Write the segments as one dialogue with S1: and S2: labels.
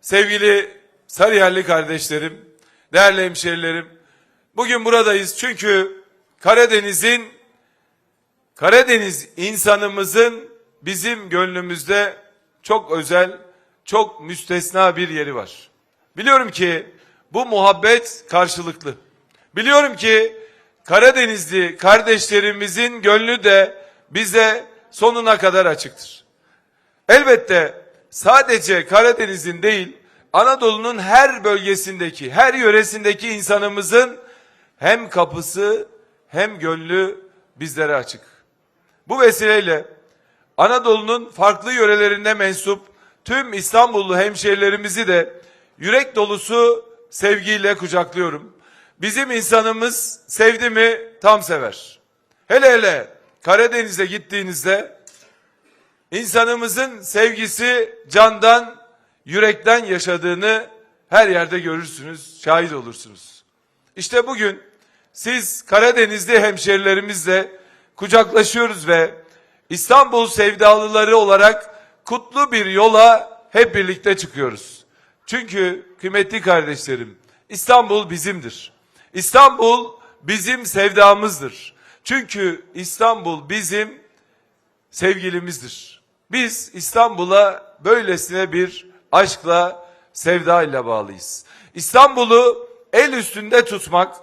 S1: Sevgili Sarıyerli kardeşlerim, değerli hemşerilerim, bugün buradayız çünkü Karadeniz'in, Karadeniz insanımızın bizim gönlümüzde çok özel, çok müstesna bir yeri var. Biliyorum ki bu muhabbet karşılıklı. Biliyorum ki Karadenizli kardeşlerimizin gönlü de bize sonuna kadar açıktır. Elbette sadece Karadeniz'in değil, Anadolu'nun her bölgesindeki, her yöresindeki insanımızın hem kapısı hem gönlü bizlere açık. Bu vesileyle Anadolu'nun farklı yörelerine mensup tüm İstanbullu hemşehrilerimizi de yürek dolusu sevgiyle kucaklıyorum. Bizim insanımız sevdi mi tam sever. Hele hele Karadeniz'e gittiğinizde İnsanımızın sevgisi candan, yürekten yaşadığını her yerde görürsünüz, şahit olursunuz. İşte bugün siz Karadenizli hemşerilerimizle kucaklaşıyoruz ve İstanbul sevdalıları olarak kutlu bir yola hep birlikte çıkıyoruz. Çünkü kıymetli kardeşlerim, İstanbul bizimdir. İstanbul bizim sevdamızdır. Çünkü İstanbul bizim sevgilimizdir. Biz İstanbul'a böylesine bir aşkla, sevdayla bağlıyız. İstanbul'u el üstünde tutmak,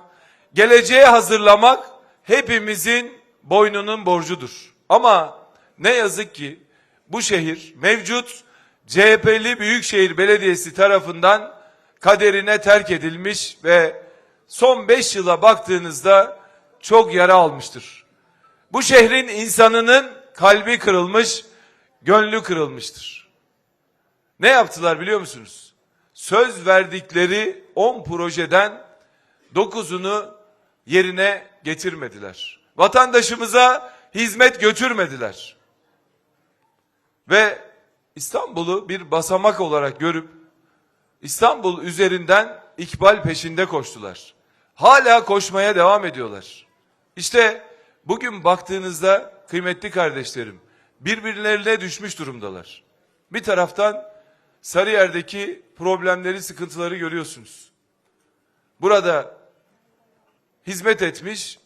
S1: geleceğe hazırlamak hepimizin boynunun borcudur. Ama ne yazık ki bu şehir mevcut CHP'li Büyükşehir Belediyesi tarafından kaderine terk edilmiş ve son beş yıla baktığınızda çok yara almıştır. Bu şehrin insanının kalbi kırılmış, gönlü kırılmıştır. Ne yaptılar biliyor musunuz? Söz verdikleri 10 projeden 9'unu yerine getirmediler. Vatandaşımıza hizmet götürmediler. Ve İstanbul'u bir basamak olarak görüp İstanbul üzerinden ikbal peşinde koştular. Hala koşmaya devam ediyorlar. İşte bugün baktığınızda kıymetli kardeşlerim birbirlerine düşmüş durumdalar. Bir taraftan Sarıyer'deki problemleri, sıkıntıları görüyorsunuz. Burada hizmet etmiş,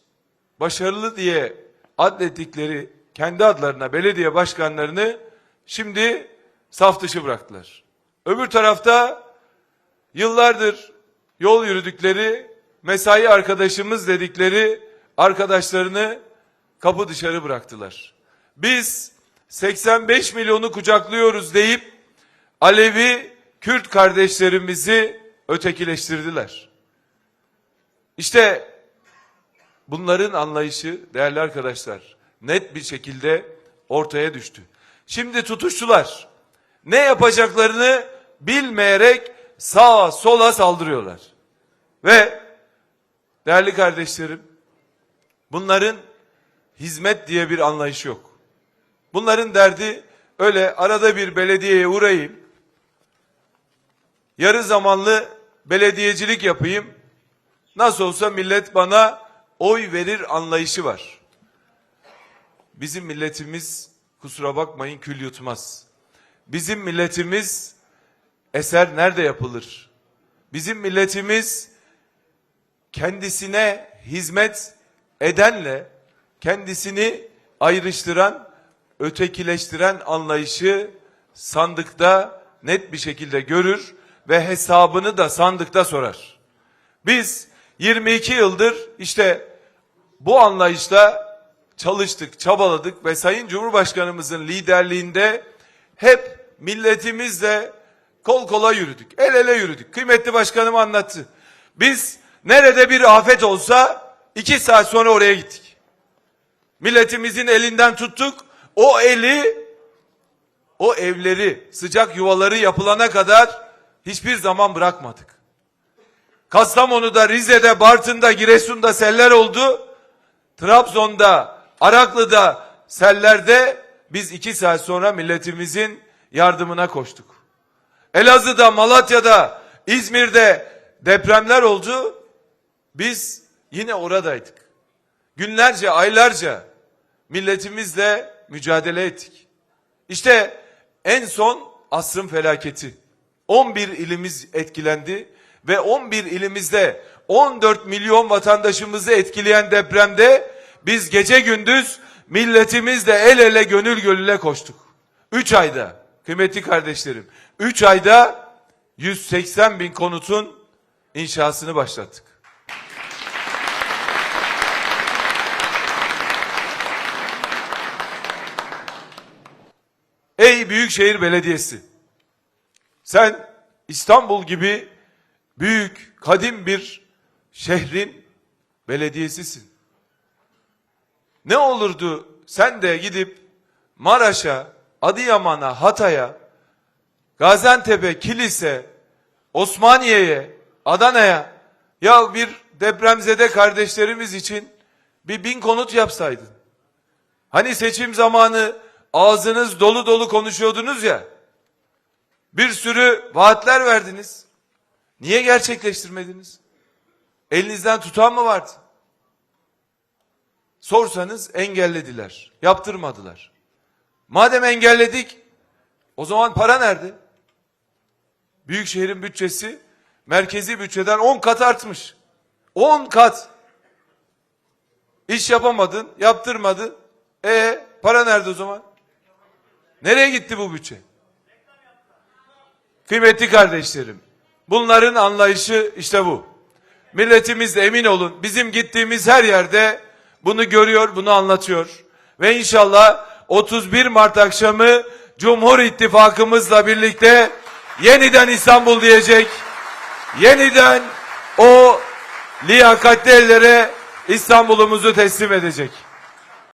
S1: başarılı diye adlettikleri kendi adlarına belediye başkanlarını şimdi saf dışı bıraktılar. Öbür tarafta yıllardır yol yürüdükleri, mesai arkadaşımız dedikleri arkadaşlarını kapı dışarı bıraktılar. Biz 85 milyonu kucaklıyoruz deyip Alevi Kürt kardeşlerimizi ötekileştirdiler. İşte bunların anlayışı değerli arkadaşlar net bir şekilde ortaya düştü. Şimdi tutuştular. Ne yapacaklarını bilmeyerek sağa sola saldırıyorlar. Ve değerli kardeşlerim bunların hizmet diye bir anlayış yok. Bunların derdi öyle arada bir belediyeye uğrayayım, yarı zamanlı belediyecilik yapayım, nasıl olsa millet bana oy verir anlayışı var. Bizim milletimiz kusura bakmayın kül yutmaz. Bizim milletimiz eser nerede yapılır? Bizim milletimiz kendisine hizmet edenle kendisini ayrıştıran, ötekileştiren anlayışı sandıkta net bir şekilde görür ve hesabını da sandıkta sorar. Biz 22 yıldır işte bu anlayışla çalıştık, çabaladık ve Sayın Cumhurbaşkanımızın liderliğinde hep milletimizle kol kola yürüdük, el ele yürüdük. Kıymetli başkanım anlattı. Biz nerede bir afet olsa iki saat sonra oraya gittik. Milletimizin elinden tuttuk. O eli, o evleri, sıcak yuvaları yapılana kadar hiçbir zaman bırakmadık. Kastamonu'da, Rize'de, Bartın'da, Giresun'da seller oldu. Trabzon'da, Araklı'da sellerde biz iki saat sonra milletimizin yardımına koştuk. Elazığ'da, Malatya'da, İzmir'de depremler oldu. Biz yine oradaydık. Günlerce, aylarca milletimizle mücadele ettik. İşte en son asrın felaketi. 11 ilimiz etkilendi ve 11 ilimizde 14 milyon vatandaşımızı etkileyen depremde biz gece gündüz milletimizle el ele gönül gönüle koştuk. 3 ayda kıymetli kardeşlerim 3 ayda 180 bin konutun inşasını başlattık. Ey Büyükşehir Belediyesi! Sen İstanbul gibi büyük, kadim bir şehrin belediyesisin. Ne olurdu sen de gidip Maraş'a, Adıyaman'a, Hatay'a, Gaziantep'e, Kilis'e, Osmaniye'ye, Adana'ya ya bir depremzede kardeşlerimiz için bir bin konut yapsaydın. Hani seçim zamanı ağzınız dolu dolu konuşuyordunuz ya. Bir sürü vaatler verdiniz. Niye gerçekleştirmediniz? Elinizden tutan mı vardı? Sorsanız engellediler. Yaptırmadılar. Madem engelledik o zaman para nerede? Büyükşehir'in bütçesi merkezi bütçeden 10 kat artmış. 10 kat. İş yapamadın, yaptırmadın. E para nerede o zaman? Nereye gitti bu bütçe? Kıymetli kardeşlerim, bunların anlayışı işte bu. Milletimiz emin olun bizim gittiğimiz her yerde bunu görüyor, bunu anlatıyor. Ve inşallah 31 Mart akşamı Cumhur İttifakımızla birlikte yeniden İstanbul diyecek. Yeniden o liyakatli ellere İstanbul'umuzu teslim edecek.